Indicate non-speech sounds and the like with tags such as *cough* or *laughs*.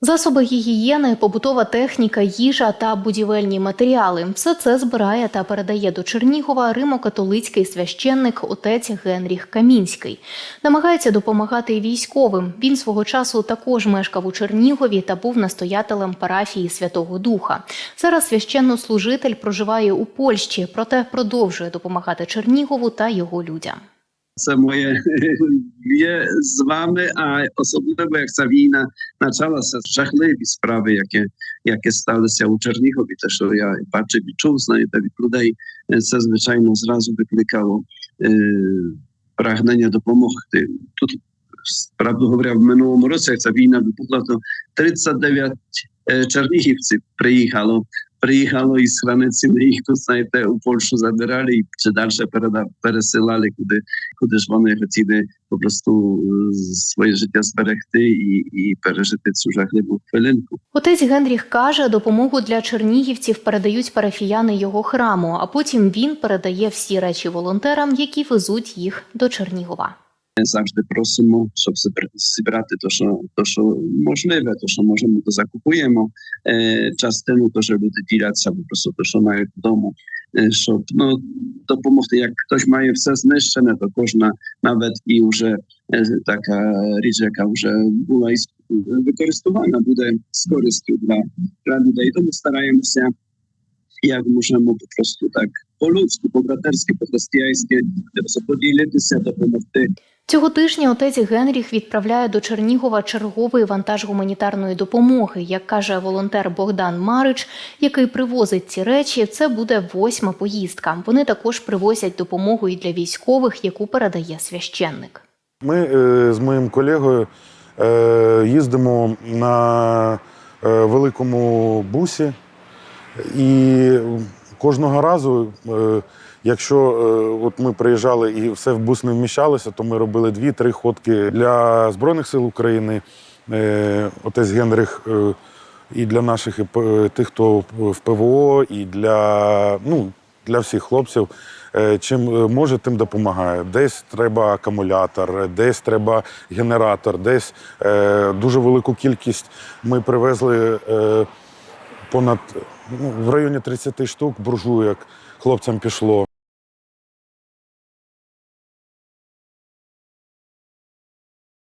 Засоби гігієни, побутова техніка, їжа та будівельні матеріали все це збирає та передає до Чернігова римо-католицький священник отець Генріх Камінський. Намагається допомагати військовим. Він свого часу також мешкав у Чернігові та був настоятелем парафії Святого Духа. Зараз священнослужитель проживає у Польщі, проте продовжує допомагати Чернігову та його людям. Це моє *laughs* є з вами, а особливо як ця війна почалася жахливі справи, які, які сталися у Чернігові. Те, що я бачив і чув, знаєте, від людей, е, це звичайно зразу викликало е, прагнення допомогти. Тут правду говоря, в минулому році, як ця війна випухла, то 39 е, чернігівців приїхало. Приїхало із границі, ми їх тут, знаєте, у Польщу забирали і чи далі пересилали, куди, куди ж вони хотіли по prostu е, своє життя зберегти і, і пережити цю жахливу хвилинку. Отець Генріх каже, допомогу для чернігівців передають парафіяни його храму, а потім він передає всі речі волонтерам, які везуть їх до Чернігова. Завжди просимо, щоб зібр- зібрати те, що, то, що можливе, то, що можемо, то закупуємо. Е, частину то, що люди діляться по prostu те, що мають вдома, е, щоб ну, допомогти. Як хтось має все знищене, то кожна навіть і вже е, така річ, яка вже була із- використована, буде з користю для, для людей. Тому стараємося, Як можемо по prostu так по-людськи, по-братерськи, по-християнськи поділитися, допомогти. Цього тижня отець Генріх відправляє до Чернігова черговий вантаж гуманітарної допомоги. Як каже волонтер Богдан Марич, який привозить ці речі, це буде восьма поїздка. Вони також привозять допомогу і для військових, яку передає священник. Ми е, з моїм колегою е, їздимо на е, великому бусі, і кожного разу, е, якщо е, от ми приїжджали і все в бус не вміщалося, то ми робили дві-три ходки для Збройних сил України. Е, Отець Генрих і для наших і тих, хто в ПВО, і для, ну, для всіх хлопців. Чим може, тим допомагає. Десь треба акумулятор, десь треба генератор, десь дуже велику кількість ми привезли понад ну, в районі 30 штук буржуєк. Хлопцям пішло.